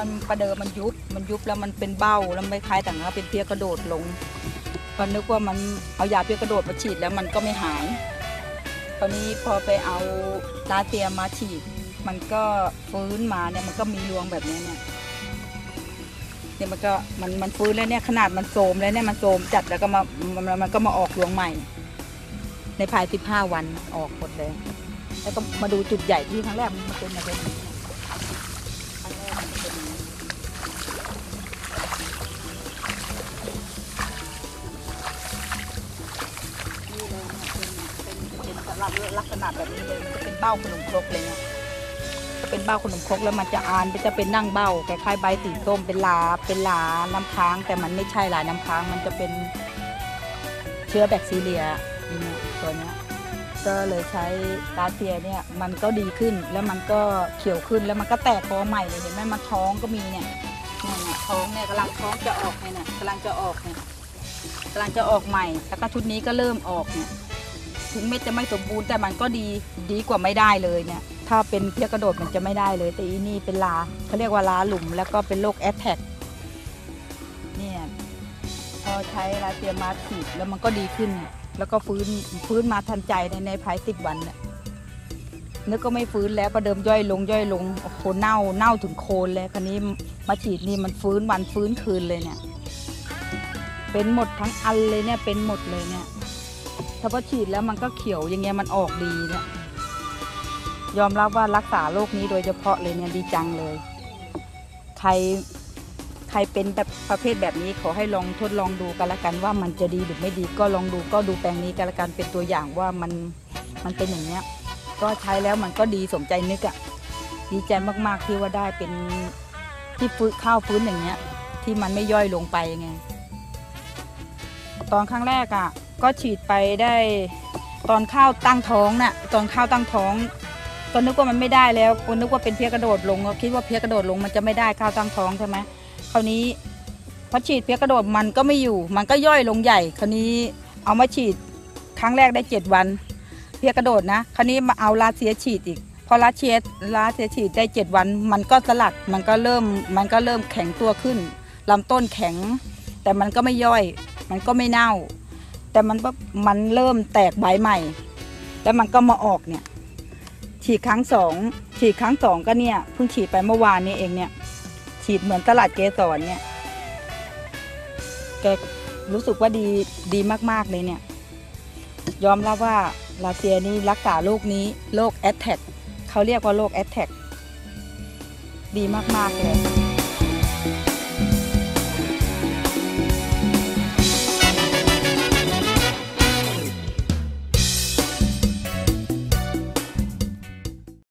มันประเดิมมันยุบ มันยุบแล้วมันเป็นเบ้าแล้วไม่คล้ายแต่งก็เป็นเพี้ยกระโดดลงก็นึกว่ามันเอายาเพี้ยกระโดดมาฉีดแล้วมันก็ไม่หาย ตอนนี้พอไปเอาตาเตียมาฉีด มันก็ฟื้นมาเนี่ยมันก็มีรวงแบบนี้เนี่ยเนี่ยมันก็มันมันฟื้นแล้วเนี่ยขนาดมันโทมแล้วเนี่ยมันโทมจัดแล้วก็มามันมันก็มาออกรวงใหม่ ในภายสิบห้าวันออกหมดเลย แล้วก็มาดูจุดใหญ่ที่ครั้งแรกมันเป็นอะไรนี้ ลับลักษณะแบบนี้เลยมันจะเป็นเบ้าขนมครกเลยเนี่ยจะเป็นเบ้าขนมครกแล้วมันจะอานมันจะเป็นนั่งเบ้าคล้ายๆใบสีส้มเป็นลาเป็นลาน้ำค้าง แต่มันไม่ใช่ลาน้ำค้าง มันจะเป็นเชื้อแบคทีเรียนี่เนี่ยตัวเนี้ยก็เลยใช้กาเซียเนี่ยมันก็ดีขึ้นแล้วมันก็เขียวขึ้นแล้วมันก็แตกคอใหม่เลยเห็นไหมมันท้องก็มีเนี่ยเนี่ยท้องเนี่ยกำลังท้องจะออกเนี่ยเนี่ยกำลังจะออกเนี่ยกำลังจะออกใหม่ แล้วก็ชุดนี้ก็เริ่มออกเนี่ย ถึงเม็ดจะไม่สมบูรณ์แต่มันก็ดีดีกว่าไม่ได้เลยเนี่ยถ้าเป็นเพี้ยกระโดดมันจะไม่ได้เลย แต่อีนี่เป็นลาเขาเรียกว่าลาหลุม แล้วก็เป็นโรคแอดแท็กเนี่ยพอใช้ลาเซียมาฉีดแล้วมันก็ดีขึ้น แล้วก็ฟื้นฟื้นมาทันใจในในภายสิบวันเนี่ยนึกก็ไม่ฟื้นแล้วประเดิมย่อยลงย่อยลงโอ้โหเน่าเน่าถึงโคนเลยคันนี้มาฉีดนี่มันฟื้นวันฟื้นคืนเลยเนี่ย เป็นหมดทั้งอันเลยเนี่ยเป็นหมดเลยเนี่ย ถ้าพอฉีดแล้วมันก็เขียวอย่างเงี้ยมันออกดีเนี่ยยอมรับว่ารักษาโรคนี้โดยเฉพาะเลยเนี่ยดีจังเลย ใครใครเป็นแบบประเภทแบบนี้ขอให้ลองทดลองดูกันละกันว่ามันจะดีหรือไม่ดีก็ลองดูก็ดูแปลงนี้กันละกันเป็นตัวอย่างว่ามันมันเป็นอย่างเนี้ย ก็ใช้แล้วมันก็ดีสมใจนึกอะ่ะดีใจมากๆที่ว่าได้เป็นที่ฟื้นข้าวฟื้นอย่างเงี้ย ที่มันไม่ย่อยลงไปไงตอนครั้งแรกอะ่ะ ก็ฉีดไปได้ตอนข้าวตั้งท้องน่ะตอนข้าวตั้งท้องก็นึกว่ามันไม่ได้แล้วคนนึกว่าเป็นเพี้ยกระโดดลงก็คิดว่าเพี้ยกระโดดลงมันจะไม่ได้ข้าวตั้งท้องใช่ไหมคราวนี้พอฉีดเพี้ยกระโดดมันก็ไม่อยู่ มันก็ย่อยลงใหญ่ คราวนี้เอามาฉีดครั้งแรกได้เจ็ดวัน เพี้ยกระโดดนะ คราวนี้มาเอาลาเซียฉีดอีก พอลาเชียลาเซียฉีดได้เจ็ดวัน มันก็สลัดมันก็เริ่มมันก็เริ่มแข็งตัวขึ้นลำต้นแข็ง แต่มันก็ไม่ย่อย มันก็ไม่เน่า แต่มันมันเริ่มแตกใบใหม่ แล้วมันก็มาออกเนี่ยฉีดครั้งสองฉีดครั้งสองก็เนี่ยเพิ่งฉีดไปเมื่อวานนี้เองเนี่ย ฉีดเหมือนตลาดเกสรเนี่ย แกรู้สึกว่าดีดีมากๆเลยเนี่ย ยอมรับว่าลาเซียนี่รักษาโรคนี้โรคแอดแท็กเขาเรียกว่าโรคแอดแท็กดีมากๆเลย